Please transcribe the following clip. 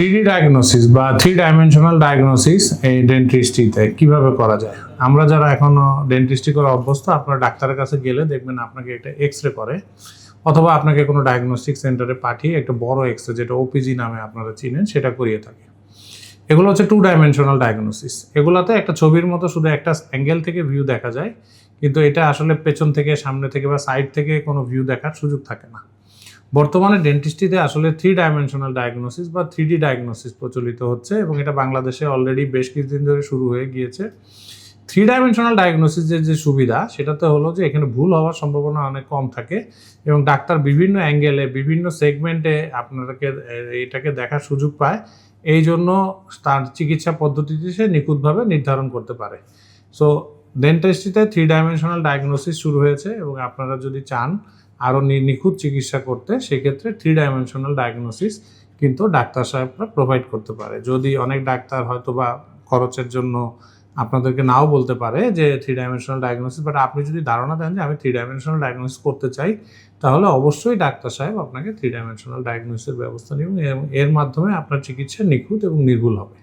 Three D diagnosis বা three dimensional diagnosis এই ডেন্টিস্ট্রিতে কীভাবে করা যায়? আমরা যারা এখনও ডেন্টিস্ট্রি করা অভ্যস্ত, আপনারা ডাক্তারের কাছে গেলে দেখবেন আপনাকে একটা এক্স রে করে, অথবা আপনাকে কোনো ডায়াগনস্টিক সেন্টারে পাঠিয়ে একটা বড় এক্স রে যেটা ওপিজি নামে আপনারা চিনেন, সেটা করিয়ে থাকে। এগুলো হচ্ছে টু ডাইমেনশনাল ডায়াগনোসিস এগুলোতে একটা ছবির মতো শুধু একটা অ্যাঙ্গেল থেকে ভিউ দেখা যায়, কিন্তু এটা আসলে পেছন থেকে, সামনে থেকে বা সাইড থেকে কোনো ভিউ দেখার সুযোগ থাকে না। বর্তমানে ডেন্টিস্ট্রিতে আসলে থ্রি ডাইমেনশনাল ডায়াগনোসিস বা থ্রি ডি ডায়াগনোসিস প্রচলিত হচ্ছে এবং এটা বাংলাদেশে অলরেডি বেশ কিছুদিন ধরে শুরু হয়ে গিয়েছে। থ্রি ডাইমেনশনাল ডায়াগনোসিসের যে সুবিধা, সেটাতে হলো যে এখানে ভুল হওয়ার সম্ভাবনা অনেক কম থাকে এবং ডাক্তার বিভিন্ন অ্যাঙ্গেলে বিভিন্ন সেগমেন্টে আপনাকে, এ- এটাকে দেখার সুযোগ পায়। এই জন্য তার চিকিৎসা পদ্ধতিটি সে নিখুঁতভাবে নির্ধারণ করতে পারে। সো ডেন্টিস্ট্রিতে থ্রি ডাইমেনশনাল ডায়াগনোসিস শুরু হয়েছে এবং আপনারা যদি চান আরও নিখুঁত চিকিৎসা করতে সেক্ষেত্রে থ্রি ডাইমেনশনাল ডায়াগনোসিস কিন্তু ডাক্তার সাহেবরা প্রোভাইড করতে পারে। যদি অনেক ডাক্তার হয়তো বা খরচের জন্য আপনাদেরকে নাও বলতে পারে যে থ্রি ডাইমেনশনাল ডায়াগনোসিস বাট আপনি যদি ধারণা দেন যে আমি থ্রি ডাইমেনশনাল ডায়াগনোসিস করতে চাই, তাহলে অবশ্যই ডাক্তার সাহেব আপনাকে থ্রি ডাইমেনশনাল ডায়াগনোসিসের ব্যবস্থা নেবেন এবং এর মাধ্যমে আপনার চিকিৎসা নিখুঁত এবং নির্ভুল হবে।